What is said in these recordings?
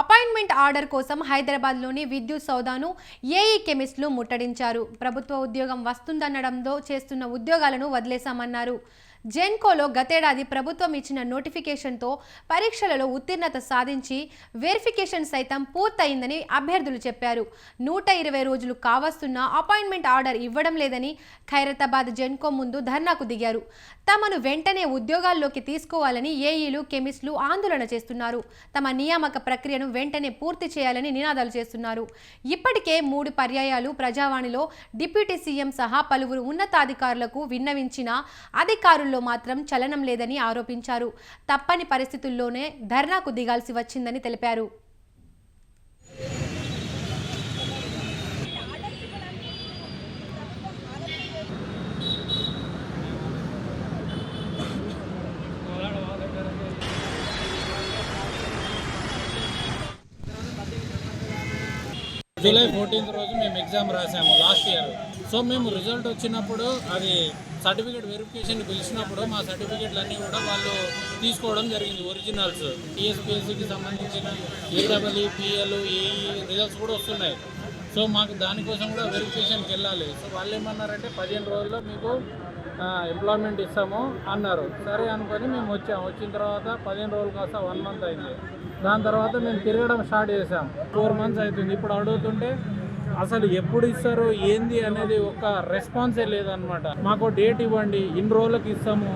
Appointment order కోసం హైదరాబాద్లోని విద్యుత్ సౌదాను ఏఈ కెమిస్టులు ముట్టడించారు. ప్రభుత్వ ఉద్యోగం వస్తుందనడంతో చేస్తున్న ఉద్యోగాలను వదిలేశామన్నారు. జెన్కోలో గతేడాది ప్రభుత్వం ఇచ్చిన నోటిఫికేషన్తో పరీక్షలలో ఉత్తీర్ణత సాధించి వెరిఫికేషన్ సైతం పూర్తయిందని అభ్యర్థులు చెప్పారు. నూట ఇరవై రోజులు కావస్తున్న అపాయింట్మెంట్ ఆర్డర్ ఇవ్వడం లేదని ఖైరతాబాద్ జెన్కో ముందు ధర్నాకు దిగారు. తమను వెంటనే ఉద్యోగాల్లోకి తీసుకోవాలని ఏఈలు కెమిస్టులు ఆందోళన చేస్తున్నారు. తమ నియామక ప్రక్రియను వెంటనే పూర్తి చేయాలని నినాదాలు చేస్తున్నారు. ఇప్పటికే మూడు పర్యాయాలు ప్రజావాణిలో డిప్యూటీ సీఎం సహా పలువురు ఉన్నతాధికారులకు విన్నవించిన అధికారులు విషయాల్లో మాత్రం చలనం లేదని ఆరోపించారు. తప్పని పరిస్థితుల్లోనే ధర్నాకు దిగాల్సి వచ్చిందని తెలిపారు. జూలై ఫోర్టీన్త్ రోజు మేము ఎగ్జామ్ రాసాము లాస్ట్ ఇయర్. సో మేము రిజల్ట్ వచ్చినప్పుడు అది సర్టిఫికేట్ వెరిఫికేషన్ పిలిచినప్పుడు మా సర్టిఫికేట్లు అన్నీ కూడా వాళ్ళు తీసుకోవడం జరిగింది ఒరిజినల్స్. టీఎస్పీఎస్సికి సంబంధించిన ఏడబ్ల్యూ పిఎల్ ఏఈ రిజల్ట్స్ కూడా వస్తున్నాయి. సో మాకు దానికోసం కూడా వెరిఫికేషన్కి వెళ్ళాలి సో వాళ్ళు ఏమన్నారంటే పదిహేను రోజుల్లో మీకు ఎంప్లాయ్మెంట్ ఇస్తాము అన్నారు. సరే అనుకొని మేము వచ్చాము వచ్చిన తర్వాత పదిహేను రోజులు కాస్త వన్ మంత్ అయింది. దాని తర్వాత మేము తిరగడం స్టార్ట్ చేసాం ఫోర్ మంత్స్ అవుతుంది. ఇప్పుడు అడుగుతుంటే అసలు ఎప్పుడు ఇస్తారు ఏంది అనేది ఒక రెస్పాన్సే లేదనమాట మాకు డేట్ ఇవ్వండి. ఇన్ని రోజులకు ఇస్తాము.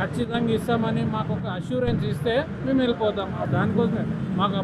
ఖచ్చితంగా ఇస్తామని మాకు ఒక అష్యూరెన్స్ ఇస్తే మేము వెళ్ళిపోతాం. దానికోసమే మాకు